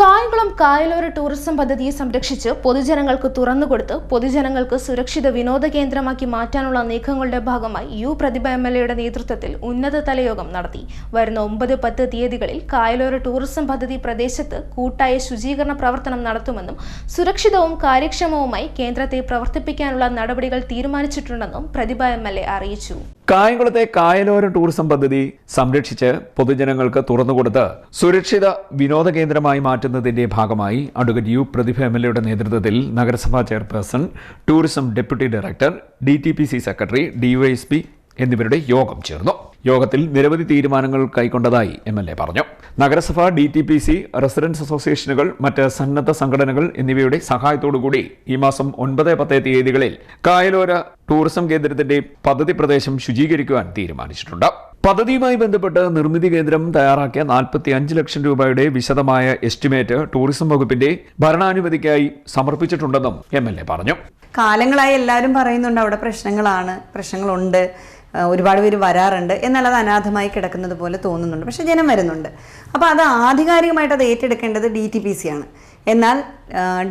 Kayamkulam കായലോര tourism പദ്ധതിയെ സംരക്ഷിച്ച് പൊതുജനങ്ങൾക്ക് തുറന്നുകൊടുത്ത് പൊതുജനങ്ങൾക്ക് സുരക്ഷിത വിനോദ കേന്ദ്രമാക്കി മാറ്റാനുള്ള നീക്കങ്ങളുടെ ഭാഗമായി യു പ്രതിഭ എം എൽ എയുടെ നേതൃത്വത്തിൽ ഉന്നതതല യോഗം നടത്തി. വരുന്ന ഒമ്പത് പത്ത് തീയതികളിൽ കായലോര ടൂറിസം പദ്ധതി പ്രദേശത്ത് കൂട്ടായ ശുചീകരണ പ്രവർത്തനം നടത്തുമെന്നും സുരക്ഷിതവും കാര്യക്ഷമവുമായി കേന്ദ്രത്തെ പ്രവർത്തിപ്പിക്കാനുള്ള നടപടികൾ തീരുമാനിച്ചിട്ടുണ്ടെന്നും പ്രതിഭ എം അറിയിച്ചു. കായംകുളത്തെ കായലോര ടൂറിസം പദ്ധതി സംരക്ഷിച്ച് പൊതുജനങ്ങൾക്ക് തുറന്നുകൊടുത്ത് സുരക്ഷിത വിനോദ കേന്ദ്രമായി മാറ്റുന്നതിന്റെ ഭാഗമായി advocate U Prathibha M L എയുടെ നേതൃത്വത്തിൽ നഗരസഭാ chairperson tourism deputy director D T P C secretary DySP എന്നിവരുടെ യോഗം ചേർന്നു. യോഗത്തിൽ നിരവധി തീരുമാനങ്ങൾ കൈക്കൊണ്ടതായി എം എൽ എ പറഞ്ഞു. നഗരസഭ D T P C residents അസോസിയേഷനുകൾ മറ്റ് സന്നദ്ധ സംഘടനകൾ എന്നിവയുടെ സഹായത്തോടുകൂടി ഈ മാസം ഒൻപത് പത്ത് തീയതികളിൽ കായലോര ടൂറിസം കേന്ദ്രത്തിന്റെ പദ്ധതി പ്രദേശം ശുചീകരിക്കുവാൻ തീരുമാനിച്ചിട്ടുണ്ട്. പദ്ധതിയുമായി ബന്ധപ്പെട്ട് നിർമ്മിതി കേന്ദ്രം തയ്യാറാക്കിയ നാൽപ്പത്തി അഞ്ച് ലക്ഷം രൂപയുടെ വിശദമായ എസ്റ്റിമേറ്റ് ടൂറിസം വകുപ്പിന്റെ ഭരണാനുമതിക്കായി സമർപ്പിച്ചിട്ടുണ്ടെന്നും എം എൽ എ പറഞ്ഞു. കാലങ്ങളായി എല്ലാവരും പറയുന്നുണ്ട് അവിടെ പ്രശ്നങ്ങളാണ് പ്രശ്നങ്ങളുണ്ട്. ഒരുപാട് പേര് വരാറുണ്ട് എന്നാൽ അത് അനാഥമായി കിടക്കുന്നത് പോലെ തോന്നുന്നുണ്ട്. പക്ഷേ ജനം വരുന്നുണ്ട്. അപ്പോൾ അത് ആധികാരികമായിട്ട് അത് ഏറ്റെടുക്കേണ്ടത് ഡി ടി പി സി ആണ്. എന്നാൽ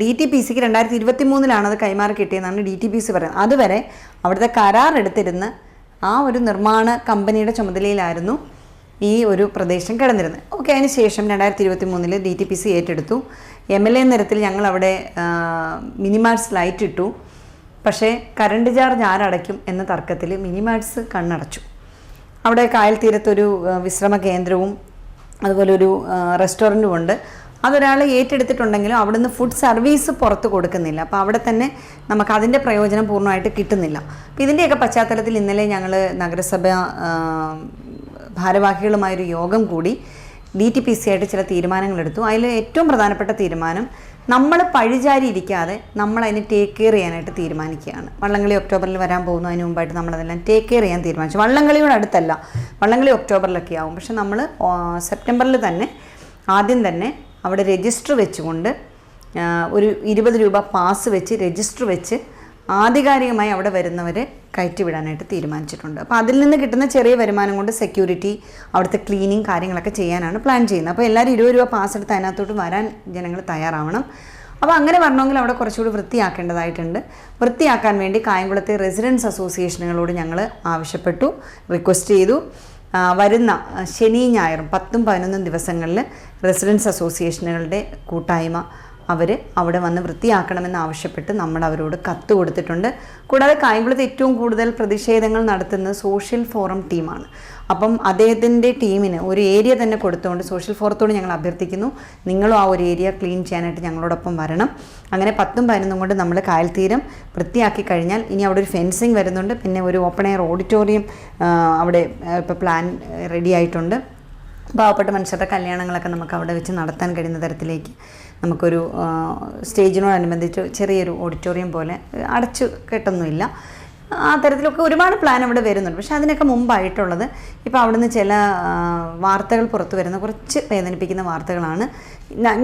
ഡി ടി പി സിക്ക് രണ്ടായിരത്തി ഇരുപത്തി മൂന്നിലാണ് അത് കൈമാറി കിട്ടിയെന്നാണ് ഡി ടി പി സി പറയുന്നത്. അതുവരെ അവിടുത്തെ കരാർ എടുത്തിരുന്ന് ആ ഒരു നിർമ്മാണ കമ്പനിയുടെ ചുമതലയിലായിരുന്നു ഈ ഒരു പ്രദേശം കിടന്നിരുന്നത്. ഓക്കെ അതിന് ശേഷം രണ്ടായിരത്തി ഇരുപത്തി മൂന്നിൽ ഡി ടി പി സി ഏറ്റെടുത്തു എം എൽ എ നിരത്തിൽ ഞങ്ങൾ അവിടെ മിനിമാർട്സ് ലൈറ്റ് ഇട്ടു. പക്ഷേ കറണ്ട് ചാർജ് ആരടയ്ക്കും എന്ന തർക്കത്തിൽ മിനിമാക്സ് കണ്ണടച്ചു. അവിടെ കായൽ തീരത്തൊരു വിശ്രമ കേന്ദ്രവും അതുപോലെ ഒരു റെസ്റ്റോറന്റും ഉണ്ട്. അതൊരാൾ ഏറ്റെടുത്തിട്ടുണ്ടെങ്കിലും അവിടുന്ന് ഫുഡ് സർവീസ് പുറത്ത് കൊടുക്കുന്നില്ല. അപ്പോൾ അവിടെ തന്നെ നമുക്ക് അതിന്റെ പ്രയോജനം പൂർണമായിട്ട് കിട്ടുന്നില്ല. അപ്പോൾ ഇതിന്റെയൊക്കെ പശ്ചാത്തലത്തിൽ ഇന്നലെ ഞങ്ങൾ നഗരസഭ ഭാരവാഹികളുമായൊരു യോഗം കൂടി ഡി ടി പി സി ആയിട്ട് ചില തീരുമാനങ്ങളെടുത്തു. അതിൽ ഏറ്റവും പ്രധാനപ്പെട്ട തീരുമാനം നമ്മൾ പഴിചാരി ഇരിക്കാതെ നമ്മൾ അതിനെ ടേക്ക് കെയർ ചെയ്യാനായിട്ട് തീരുമാനിക്കുകയാണ്. വള്ളംകളി ഒക്ടോബറിൽ വരാൻ പോകുന്നു അതിന് മുമ്പായിട്ട് നമ്മളതെല്ലാം ടേക്ക് കെയർ ചെയ്യാൻ തീരുമാനിച്ചു. വള്ളംകളിയോട് അടുത്തല്ല വള്ളംകളി ഒക്ടോബറിലൊക്കെ ആവും. പക്ഷെ നമ്മൾ സെപ്റ്റംബറിൽ തന്നെ ആദ്യം തന്നെ അവിടെ രജിസ്റ്റർ വെച്ചുകൊണ്ട് ഒരു ഇരുപത് രൂപ പാസ് വെച്ച് രജിസ്റ്റർ വെച്ച് ആധികാരികമായി അവിടെ വരുന്നവരെ കയറ്റിവിടാനായിട്ട് തീരുമാനിച്ചിട്ടുണ്ട്. അപ്പോൾ അതിൽ നിന്ന് കിട്ടുന്ന ചെറിയ വരുമാനം കൊണ്ട് സെക്യൂരിറ്റി അവിടുത്തെ ക്ലീനിങ് കാര്യങ്ങളൊക്കെ ചെയ്യാനാണ് പ്ലാൻ ചെയ്യുന്നത്. അപ്പോൾ എല്ലാവരും ഇരുപത് രൂപ പാസ് എടുത്ത് അതിനകത്തോട്ട് വരാൻ ജനങ്ങൾ തയ്യാറാവണം. അപ്പോൾ അങ്ങനെ വരണമെങ്കിൽ അവിടെ കുറച്ചുകൂടി വൃത്തിയാക്കേണ്ടതായിട്ടുണ്ട്. വൃത്തിയാക്കാൻ വേണ്ടി കായംകുളത്തെ റെസിഡൻസ് അസോസിയേഷനുകളോട് ഞങ്ങൾ ആവശ്യപ്പെട്ടു റിക്വസ്റ്റ് ചെയ്തു. വരുന്ന ശനി ഞായറും പത്തും പതിനൊന്നും ദിവസങ്ങളിൽ റെസിഡൻസ് അസോസിയേഷനുകളുടെ കൂട്ടായ്മ അവർ അവിടെ വന്ന് വൃത്തിയാക്കണമെന്ന് ആവശ്യപ്പെട്ട് നമ്മൾ അവരോട് കത്ത് കൊടുത്തിട്ടുണ്ട്. കൂടാതെ കായംകുളത്ത് ഏറ്റവും കൂടുതൽ പ്രതിഷേധങ്ങൾ നടത്തുന്നത് സോഷ്യൽ ഫോറം ടീമാണ്. അപ്പം അദ്ദേഹത്തിന്റെ ടീമിന് ഒരു ഏരിയ തന്നെ കൊടുത്തുകൊണ്ട് സോഷ്യൽ ഫോറത്തോട് ഞങ്ങൾ അഭ്യർത്ഥിക്കുന്നു. നിങ്ങളും ആ ഒരു ഏരിയ ക്ലീൻ ചെയ്യാനായിട്ട് ഞങ്ങളോടൊപ്പം വരണം. അങ്ങനെ പത്തും പതിനൊന്നും കൊണ്ട് നമ്മൾ കായൽ തീരം വൃത്തിയാക്കി കഴിഞ്ഞാൽ ഇനി അവിടെ ഒരു ഫെൻസിങ് വരുന്നുണ്ട്. പിന്നെ ഒരു ഓപ്പൺ എയർ ഓഡിറ്റോറിയം അവിടെ ഇപ്പോൾ പ്ലാൻ റെഡി ആയിട്ടുണ്ട്. പാവപ്പെട്ട മനുഷ്യരുടെ കല്യാണങ്ങളൊക്കെ നമുക്ക് അവിടെ വെച്ച് നടത്താൻ കഴിയുന്ന തരത്തിലേക്ക് നമുക്കൊരു സ്റ്റേജിനോടനുബന്ധിച്ച് ചെറിയൊരു ഓഡിറ്റോറിയം പോലെ അടച്ചു കെട്ടൊന്നുമില്ല. ആ തരത്തിലൊക്കെ ഒരുപാട് പ്ലാൻ അവിടെ വരുന്നുണ്ട്. പക്ഷേ അതിനൊക്കെ മുമ്പായിട്ടുള്ളത് ഇപ്പോൾ അവിടുന്ന് ചില വാർത്തകൾ പുറത്തു വരുന്ന കുറച്ച് വേദനിപ്പിക്കുന്ന വാർത്തകളാണ്.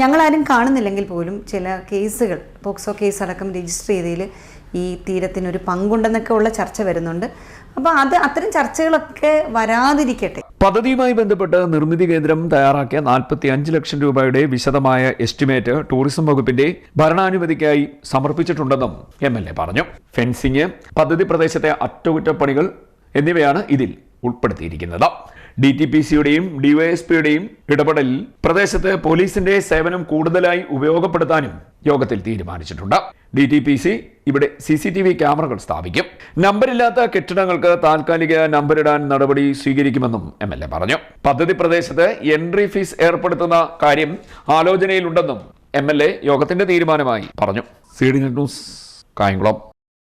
ഞങ്ങളാരും കാണുന്നില്ലെങ്കിൽ പോലും ചില കേസുകൾ പോക്സോ കേസ് അടക്കം രജിസ്റ്റർ ചെയ്തതിൽ ഈ തീരത്തിനൊരു പങ്കുണ്ടെന്നൊക്കെ ഉള്ള ചർച്ച വരുന്നുണ്ട്. അപ്പോൾ അത് അത്തരം ചർച്ചകളൊക്കെ വരാതിരിക്കട്ടെ. പദ്ധതിയുമായി ബന്ധപ്പെട്ട് നിർമ്മിതി കേന്ദ്രം തയ്യാറാക്കിയ നാൽപ്പത്തി അഞ്ച് ലക്ഷം രൂപയുടെ വിശദമായ എസ്റ്റിമേറ്റ് ടൂറിസം വകുപ്പിന്റെ ഭരണാനുമതിക്കായി സമർപ്പിച്ചിട്ടുണ്ടെന്നും എം എൽ എ പറഞ്ഞു. ഫെൻസിംഗ് പദ്ധതി പ്രദേശത്തെ അറ്റകുറ്റപ്പണികൾ എന്നിവയാണ് ഇതിൽ ഉൾപ്പെടുത്തിയിരിക്കുന്നത്. ഡി ടി പി സിയുടെയും ഡിവൈഎസ്പിയുടെയും ഇടപെടലിൽ പ്രദേശത്ത് പോലീസിന്റെ സേവനം കൂടുതലായി ഉപയോഗപ്പെടുത്താനും യോഗത്തിൽ തീരുമാനിച്ചിട്ടുണ്ട്. ഡി ടി പി സി ഇവിടെ സി സി ടി വി ക്യാമറകൾ സ്ഥാപിക്കും. നമ്പരില്ലാത്ത കെട്ടിടങ്ങൾക്ക് താൽക്കാലിക നമ്പരിടാൻ നടപടി സ്വീകരിക്കുമെന്നും എം എൽ എ പറഞ്ഞു. പദ്ധതി പ്രദേശത്ത് എൻട്രി ഫീസ് ഏർപ്പെടുത്തുന്ന കാര്യം ആലോചനയിലുണ്ടെന്നും എം എൽ എ യോഗത്തിന്റെ തീരുമാനമായി പറഞ്ഞു. C D news Kayamkulam.